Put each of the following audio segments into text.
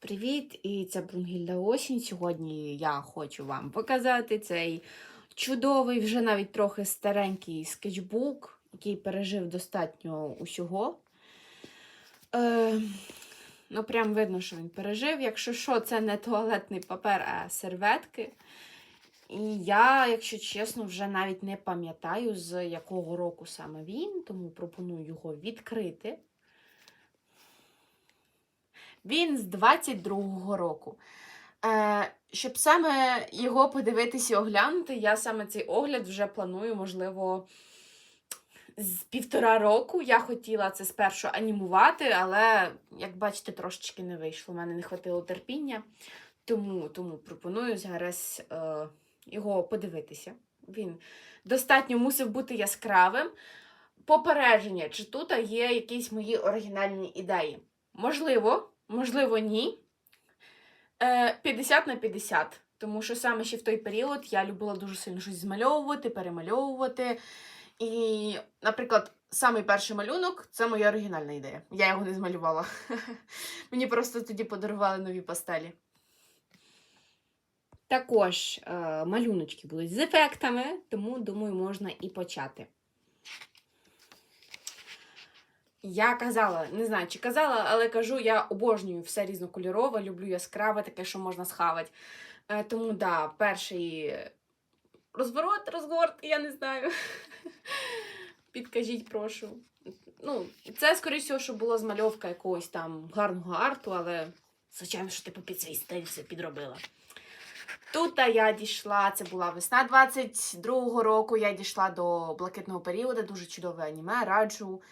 Привіт! І це Брунгільда Осінь. Сьогодні я хочу вам показати цей чудовий, вже навіть трохи старенький скетчбук, який пережив достатньо усього. Е, ну, прям видно, що він пережив. Якщо що, це не туалетний папер, а серветки. І я, якщо чесно, вже навіть не пам'ятаю, з якого року саме він, тому пропоную його відкрити. Він з 22-го року. Е, щоб саме його подивитися і оглянути, я саме цей огляд вже планую, можливо, з півтора року. Я хотіла це спершу анімувати, але, як бачите, трошечки не вийшло. У мене не хватило терпіння. Тому, тому пропоную зараз е, його подивитися. Він достатньо мусив бути яскравим. Попередження, чи тут є якісь мої оригінальні ідеї. Можливо, можливо, ні. Е, 50 на 50. Тому що саме ще в той період я любила дуже сильно щось змальовувати, перемальовувати. І, наприклад, самий перший малюнок це моя оригінальна ідея. Я його не змалювала. Мені просто тоді подарували нові пастелі. Також е, малюночки будуть з ефектами, тому, думаю, можна і почати. Я казала, не знаю, чи казала, але кажу, я обожнюю все різнокольорове, люблю яскраве, таке, що можна схавати. Е, тому, да, перший розворот, розгорт, я не знаю. Підкажіть, прошу. Ну, це, скоріш всього, що була змальовка якогось там гарного арту, але, звичайно, що типу під свій стиль все підробила. Тут я дійшла, це була весна 22-го року, я дійшла до блакитного періоду, дуже чудове аніме, раджу.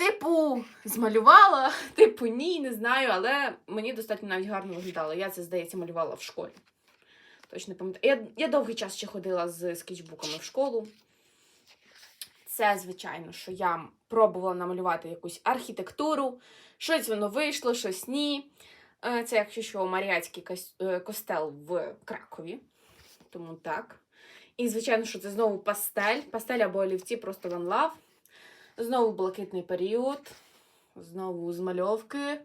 Типу, змалювала, типу, ні, не знаю, але мені достатньо навіть гарно виглядало. Я це, здається, малювала в школі. Точно пам'ятаю. Я, я довгий час ще ходила з скетчбуками в школу. Це, звичайно, що я пробувала намалювати якусь архітектуру. Щось воно вийшло, щось ні. Е, Це, якщо що, Маріатський е, костел в Кракові. Тому так. І, звичайно, що це знову пастель. Пастель або олівці, просто one love. Знову блакитний період. Знову змальовки.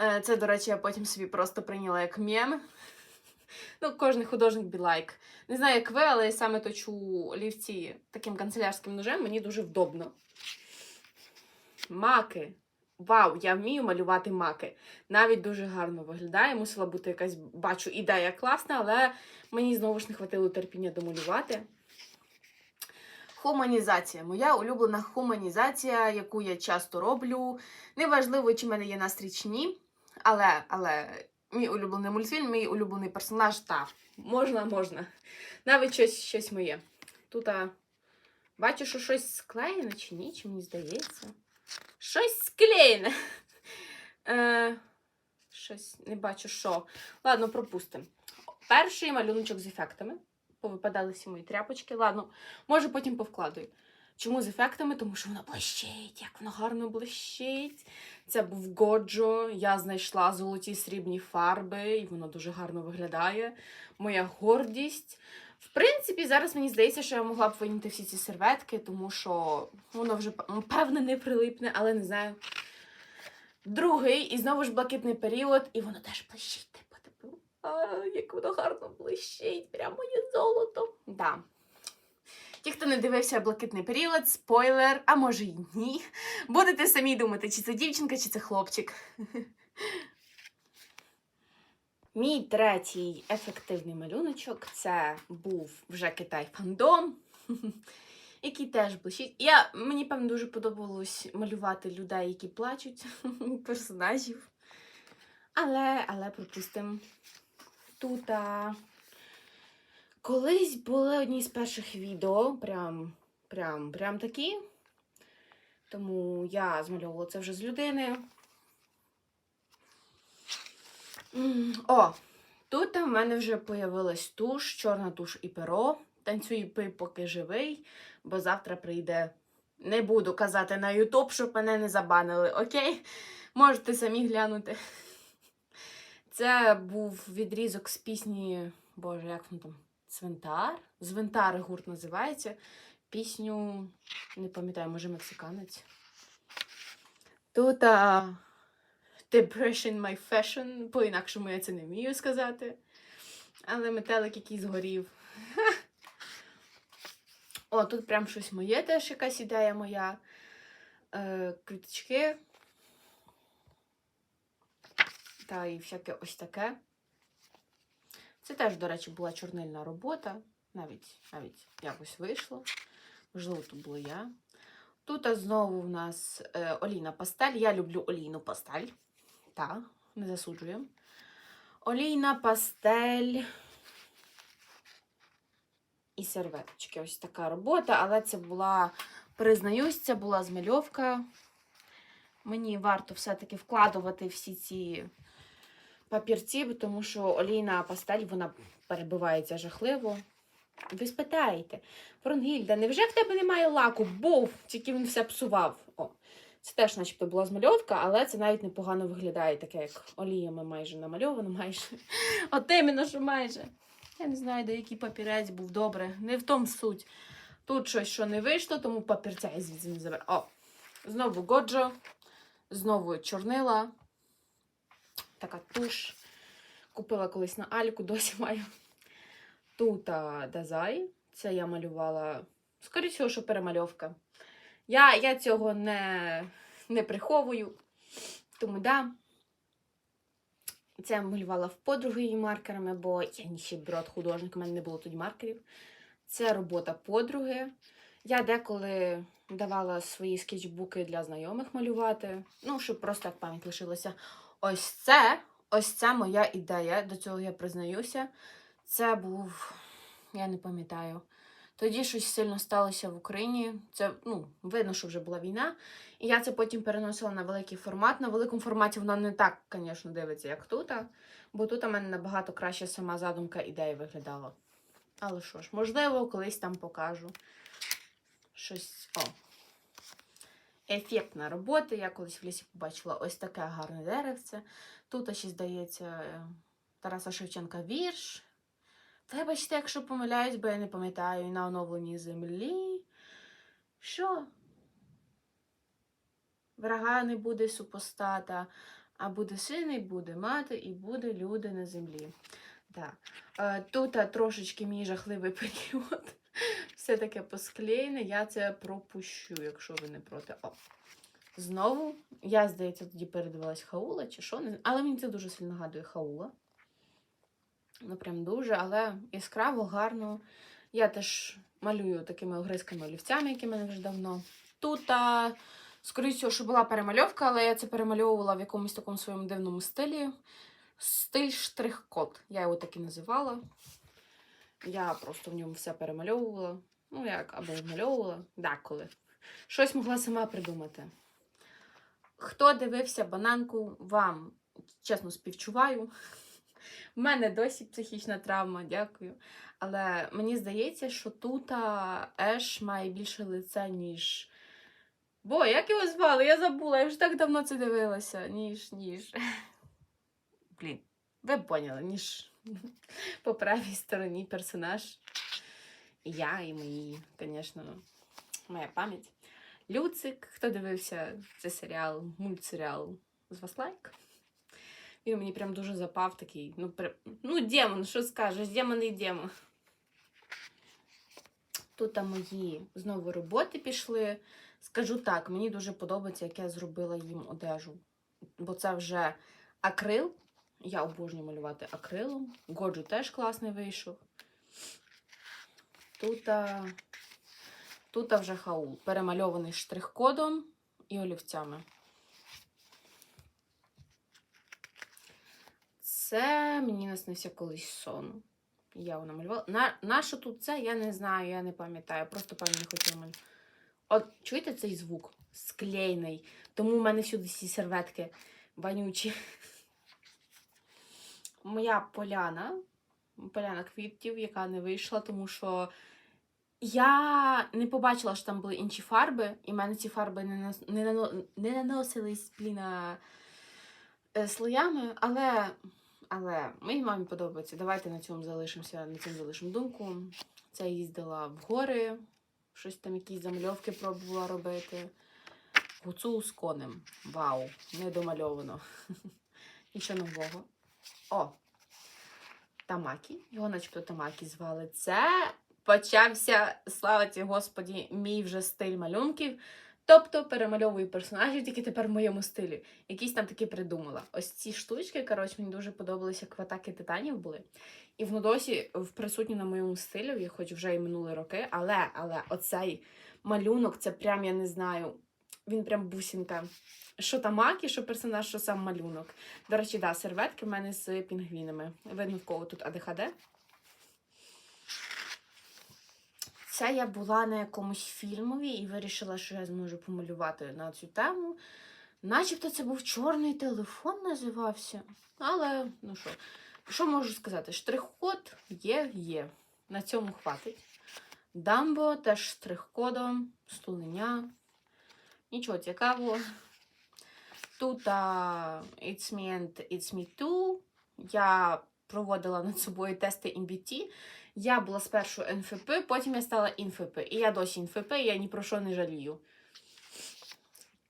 Е, Це, до речі, я потім собі просто прийняла як мем. Ну, кожен художник like. Не знаю, як ви, але я саме точу олівці таким канцелярським ножем, мені дуже вдобно. Маки. Вау, я вмію малювати маки. Навіть дуже гарно виглядає. Мусила бути якась, бачу, ідея класна, але мені знову ж не хватило терпіння домалювати. Хуманізація. Моя улюблена хуманізація, яку я часто роблю. Неважливо, чи в мене є настрій чи ні. Але, але мій улюблений мультфільм, мій улюблений персонаж, та можна, можна. Навіть щось, щось моє. Тут а, бачу, що щось склеєне чи ні, чи мені здається. Щось склеєне. Е, щось не бачу, що. Ладно, пропустимо. Перший малюночок з ефектами. Повипадали всі мої тряпочки. Ладно, може потім повкладую. Чому з ефектами? Тому що воно блищить, як воно гарно блищить. Це був Годжо. Я знайшла золоті срібні фарби, і воно дуже гарно виглядає. Моя гордість. В принципі, зараз мені здається, що я могла б вийняти всі ці серветки, тому що воно вже певне не прилипне, але не знаю. Другий, і знову ж блакитний період, і воно теж блищить. А, як воно гарно блищить, прямо моє золото. Да. Ті, хто не дивився блакитний період, спойлер, а може й ні. Будете самі думати, чи це дівчинка, чи це хлопчик. Мій третій ефективний малюночок це був вже Китай фандом, який теж блищить. Я, мені, певно, дуже подобалось малювати людей, які плачуть, персонажів. Але, але пропустимо. Тут а, колись були одні з перших відео, прям, прям, прям такі. Тому я змальовувала це вже з людини. О, тут в мене вже появилась туш, чорна туш і перо. Танцюй пий, поки живий, бо завтра прийде. Не буду казати на Ютуб, щоб мене не забанили, окей? Можете самі глянути. Це був відрізок з пісні, боже, як він там? Цвинтар? Звинтар гурт називається. Пісню, не пам'ятаю, може, мексиканець. Тут а, depression my fashion. По-інакшому я це не вмію сказати. Але метелик який згорів. О, тут прям щось моє теж якась ідея моя. Е, квіточки. Та і всяке ось таке. Це теж, до речі, була чорнильна робота. Навіть, навіть якось вийшло. Можливо, тут була я. Тут знову в нас е, олійна пастель. Я люблю олійну пастель. Так, не засуджуємо. Олійна пастель. І серветочки. Ось така робота, але це була, признаюсь, це була змальовка. Мені варто все-таки вкладувати всі ці папірці, тому що олійна пастель вона перебивається жахливо. Ви спитаєте, Фронгільда, невже в тебе немає лаку? Був, тільки він все псував. О, це теж, начебто, була змальовка, але це навіть непогано виглядає, таке, як оліями майже намальовано, майже. От іменно, що майже. Я не знаю, де який папірець був добре. Не в тому суть. Тут щось, що не вийшло, тому папірця я звідси не заберу. О, знову Годжо, знову чорнила. Така туш. Купила колись на Альку, досі маю. Тут Дазай. Це я малювала, скоріше, що перемальовка. Я, я цього не, не приховую. Тому да. Це я малювала в подруги її маркерами, бо я ніщеброд художник, у мене не було тоді маркерів. Це робота подруги. Я деколи давала свої скетчбуки для знайомих малювати. Ну, щоб просто як пам'ять лишилася. Ось це, ось це моя ідея. До цього я признаюся. Це був, я не пам'ятаю. Тоді щось сильно сталося в Україні. Це ну, видно, що вже була війна. І я це потім переносила на великий формат. На великому форматі воно не так, звісно, дивиться, як тут. Бо тут у мене набагато краще сама задумка ідеї виглядала. Але що ж, можливо, колись там покажу. Щось. О. Ефектна робота. Я колись в лісі побачила ось таке гарне деревце. Тут ще, здається, е, Тараса Шевченка вірш. Вибачте, якщо помиляюсь, бо я не пам'ятаю на оновленій землі. Що? Врага не буде супостата, а буде син, і буде мати, і буде люди на землі. Да. Е, Тут трошечки мій жахливий період. Все таке посклеєне, я це пропущу, якщо ви не проти. О. Знову, я, здається, тоді передивилась Хаула чи що, але мені це дуже сильно нагадує Хаула. Ну, прям дуже, але яскраво, гарно. Я теж малюю такими огризками олівцями, які в мене вже давно. Тут, а, скоріше, що була перемальовка, але я це перемальовувала в якомусь такому своєму дивному стилі. Стиль штрих-код. Я його так і називала. Я просто в ньому все перемальовувала. Ну, як, або вмальовувала деколи. Щось могла сама придумати. Хто дивився бананку, вам чесно співчуваю. У мене досі психічна травма, дякую. Але мені здається, що тут Еш має більше лиця, ніж. Бо, як його звали? Я забула, я вже так давно це дивилася, ніж, ніж. Блін, ви поняли, ніж по правій стороні персонаж. Я, і мої, звісно, моя пам'ять. Люцик, хто дивився цей серіал, мультсеріал з вас лайк. Він мені прям дуже запав такий. Ну, при... ну демон, що скажеш, демон і демон. Тут мої знову роботи пішли. Скажу так, мені дуже подобається, як я зробила їм одежу. Бо це вже акрил. Я обожнюю малювати акрилом. Годжу теж класний вийшов. Тут. Тут вже хаул. Перемальований штрих-кодом і олівцями. Це мені наснився колись сон. Я його намалювала. На, на що тут це, я не знаю, я не пам'ятаю. Просто певно не хотіла малювати. От, чуєте цей звук? Склейний. Тому в мене всюди ці серветки вонючі. Моя поляна. Поляна квітів, яка не вийшла, тому що я не побачила, що там були інші фарби, і в мене ці фарби не, наносились блін, а, е, слоями, але. Але моїй мамі подобається. Давайте на цьому залишимося, на цьому залишимо думку. Це їздила в гори, щось там якісь замальовки пробувала робити. Гуцул з конем. Вау, не домальовано. Нічого нового. О! Тамакі. Його начебто Тамакі звали. Це почався, слава ті Господі, мій вже стиль малюнків. Тобто перемальовую персонажів тільки тепер в моєму стилі. Якісь там такі придумала. Ось ці штучки, коротше, мені дуже подобалися, як в атаки титанів були. І воно досі присутні на моєму стилі, хоч вже і минули роки, але, але оцей малюнок, це прям, я не знаю, він прям бусінка. Що тамакі, що персонаж, що сам малюнок. До речі, да, серветки в мене з пінгвінами. Видно, в кого тут АДХД. Це я була на якомусь фільмові і вирішила, що я зможу помалювати на цю тему. Начебто це був чорний телефон, називався. Але, ну що, що можу сказати? Штрих-код є, є. На цьому хватить. Дамбо теж штрих-кодом, стулення. Нічого цікавого. Тут а, It's Me and It's Me Too. Я проводила над собою тести MBT. Я була спершу НФП, потім я стала інфп. І я досі інфп, і я ні про що не жалію.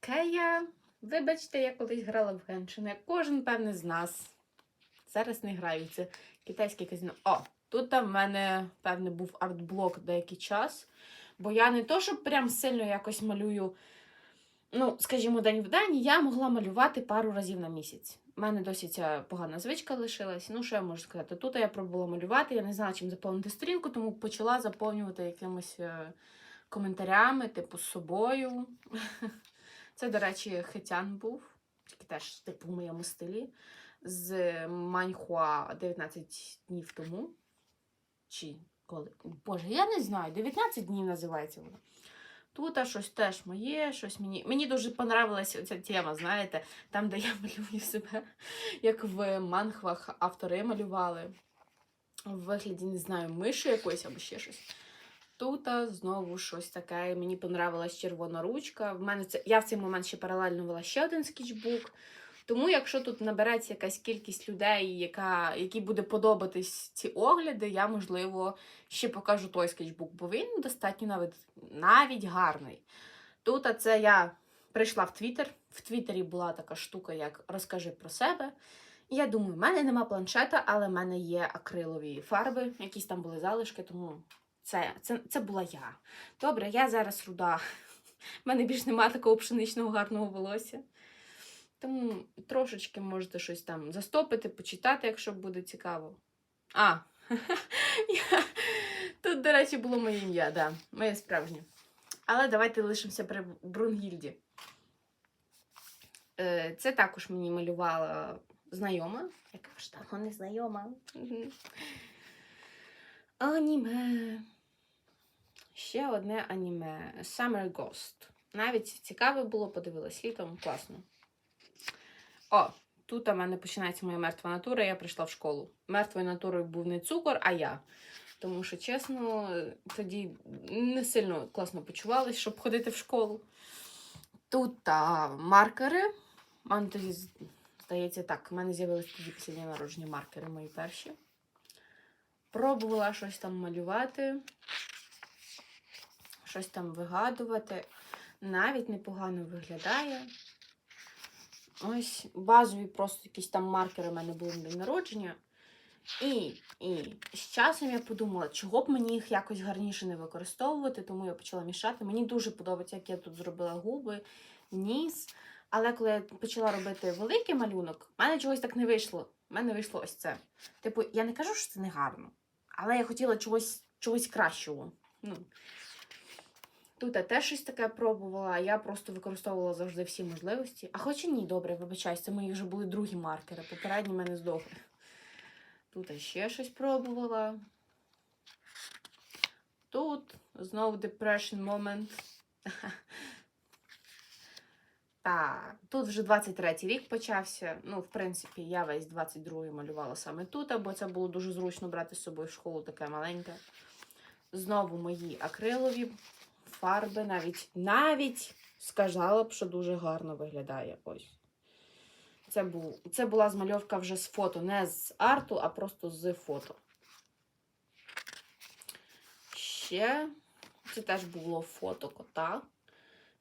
Кея, вибачте, я колись грала в Геншин, як кожен, певне, з нас. Зараз не граю. Це китайське казино. О, тут в мене, певне, був артблок деякий час. Бо я не то, щоб прям сильно якось малюю, ну, скажімо, день в день, я могла малювати пару разів на місяць. У мене досі ця погана звичка лишилась. Ну, що я можу сказати? Тут я пробувала малювати, я не знала, чим заповнити сторінку, тому почала заповнювати якимись е, коментарями, типу, з собою. Це, до речі, Хетян був, тільки теж, типу, в моєму стилі. З Маньхуа 19 днів тому. Чи коли? Боже, я не знаю, 19 днів називається вона. Тут щось теж моє, щось мені. Мені дуже понравилася ця тема, знаєте, там, де я малюю себе, як в манхвах автори малювали. В вигляді, не знаю, миші якоїсь або ще щось. Тут знову щось таке. Мені понравилась червона ручка. В мене це я в цей момент ще паралельно вела ще один скетчбук. Тому, якщо тут набереться якась кількість людей, яка, які буде подобатись ці огляди, я, можливо, ще покажу той скетчбук, бо він достатньо навіть, навіть гарний. Тут а це я прийшла в Твіттер. В Твіттері була така штука, як розкажи про себе. І я думаю, в мене нема планшета, але в мене є акрилові фарби, якісь там були залишки, тому це, це, це була я. Добре, я зараз руда. В мене більш немає такого пшеничного гарного волосся. Тому трошечки можете щось там застопити, почитати, якщо буде цікаво. А, тут, до речі, було моє ім'я, да, моє справжнє. Але давайте лишимося при Брунгільді. Е, Це також мені малювала знайома. Яка ж там не знайома. Аніме. Ще одне аніме. Summer Ghost. Навіть цікаве було, подивилась літом, класно. О, тут у мене починається моя мертва натура, я прийшла в школу. Мертвою натурою був не цукор, а я. Тому що, чесно, тоді не сильно класно почувалась, щоб ходити в школу. Тут а, маркери. Мене тоді, здається, так, в мене з'явилися тоді після дня народження маркери мої перші. Пробувала щось там малювати, щось там вигадувати. Навіть непогано виглядає. Ось базові просто якісь там маркери в мене були на день народження. І, і з часом я подумала, чого б мені їх якось гарніше не використовувати, тому я почала мішати. Мені дуже подобається, як я тут зробила губи, ніс. Але коли я почала робити великий малюнок, в мене чогось так не вийшло. У мене вийшло ось це. Типу, я не кажу, що це не гарно, але я хотіла чогось, чогось кращого. Ну, Тут я теж щось таке пробувала, я просто використовувала завжди всі можливості. А хоч і ні, добре, вибачаюсь, це мої вже були другі маркери, попередні в мене здохли. Тут я ще щось пробувала. Тут знову depression moment. Так, тут вже 23-й рік почався. Ну, в принципі, я весь 22-й малювала саме тут, бо це було дуже зручно брати з собою в школу таке маленьке. Знову мої акрилові фарби, навіть навіть сказала б, що дуже гарно виглядає. Ось. Це, був, це була змальовка вже з фото, не з арту, а просто з фото. Ще це теж було фото кота.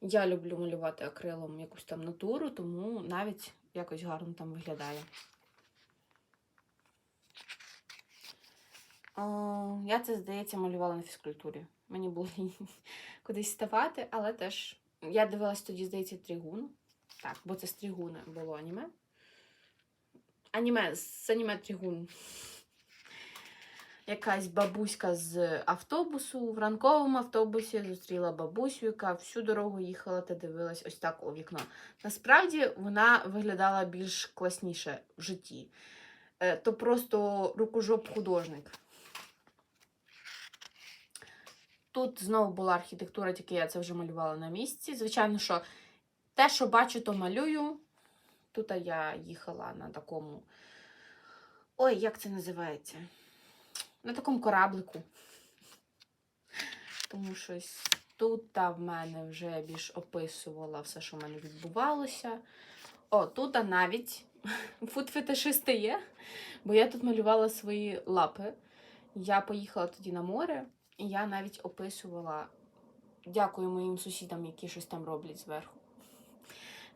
Я люблю малювати акрилом якусь там натуру, тому навіть якось гарно там виглядає. О, я це, здається, малювала на фізкультурі. Мені було кудись ставати, але теж я дивилась тоді, здається, Трігун. Так, бо це з Трігуна було аніме. Аніме з аніме Трігун. Якась бабуська з автобусу в ранковому автобусі зустріла бабусю, яка всю дорогу їхала та дивилась ось так у вікно. Насправді вона виглядала більш класніше в житті. Е, То просто рукожоп художник. Тут знову була архітектура, тільки я це вже малювала на місці. Звичайно, що те, що бачу, то малюю. Тут я їхала на такому. Ой, як це називається? На такому кораблику. Тому щось тут та в мене вже більш описувала все, що в мене відбувалося. О, тут навіть фуд-фетишисти є, бо я тут малювала свої лапи. Я поїхала тоді на море, я навіть описувала. Дякую моїм сусідам, які щось там роблять зверху.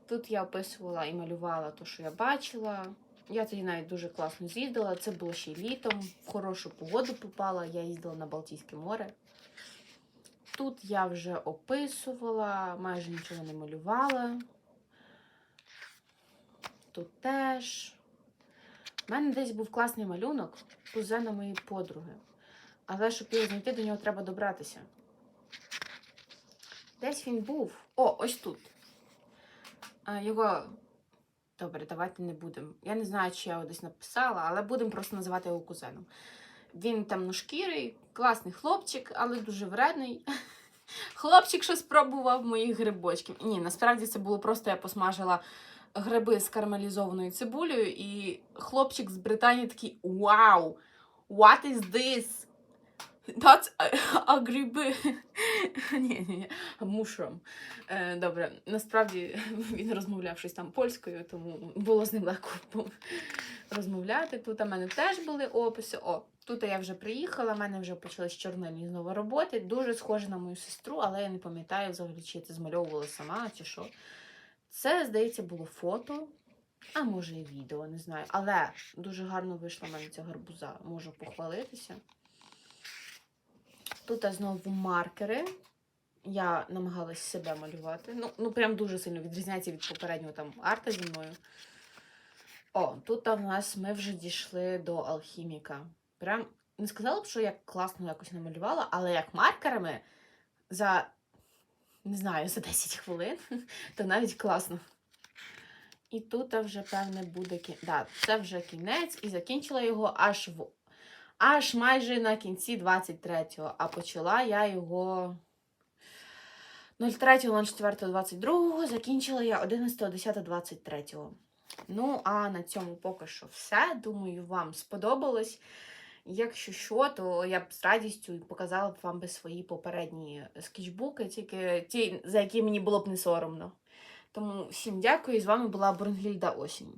Тут я описувала і малювала те, що я бачила. Я тоді навіть дуже класно з'їздила. Це було ще літом, в хорошу погоду попала. Я їздила на Балтійське море. Тут я вже описувала, майже нічого не малювала. Тут теж. У мене десь був класний малюнок кузена моєї подруги. Але щоб його знайти, до нього треба добратися. Десь він був. О, ось тут. А, його. Добре, давайте не будемо. Я не знаю, чи я його десь написала, але будемо просто називати його кузеном. Він темношкірий, класний хлопчик, але дуже вредний. Хлопчик, що спробував моїх грибочків. Ні, насправді це було просто я посмажила гриби з карамелізованою цибулею, і хлопчик з Британії такий: Вау! What is this? That's a гриби. ні, ні, mushroom. Е, добре, насправді він розмовляв щось там польською, тому було з ним легко розмовляти. Тут у мене теж були описи. О, тут я вже приїхала, в мене вже почались чорнильні знову роботи. Дуже схоже на мою сестру, але я не пам'ятаю взагалі, чи це змальовувала сама, чи що. Це, здається, було фото, а може і відео, не знаю. Але дуже гарно вийшла в мене ця гарбуза, можу похвалитися. Тут знову маркери. Я намагалась себе малювати. Ну, ну прям дуже сильно відрізняється від попереднього там арта зі мною. О, тут в нас ми вже дійшли до алхіміка. Прям не сказала б, що я класно якось намалювала, але як маркерами за, не знаю, за 10 хвилин, то навіть класно. І тут вже, певне, буде кін... да, це вже кінець, і закінчила його аж в аж майже на кінці 23-го. А почала я його 03.04.22, закінчила я 11.10.23. Ну, а на цьому поки що все. Думаю, вам сподобалось. Якщо що, то я б з радістю показала б вам би свої попередні скетчбуки, тільки ті, за які мені було б не соромно. Тому всім дякую. І з вами була Брунгільда Осінь.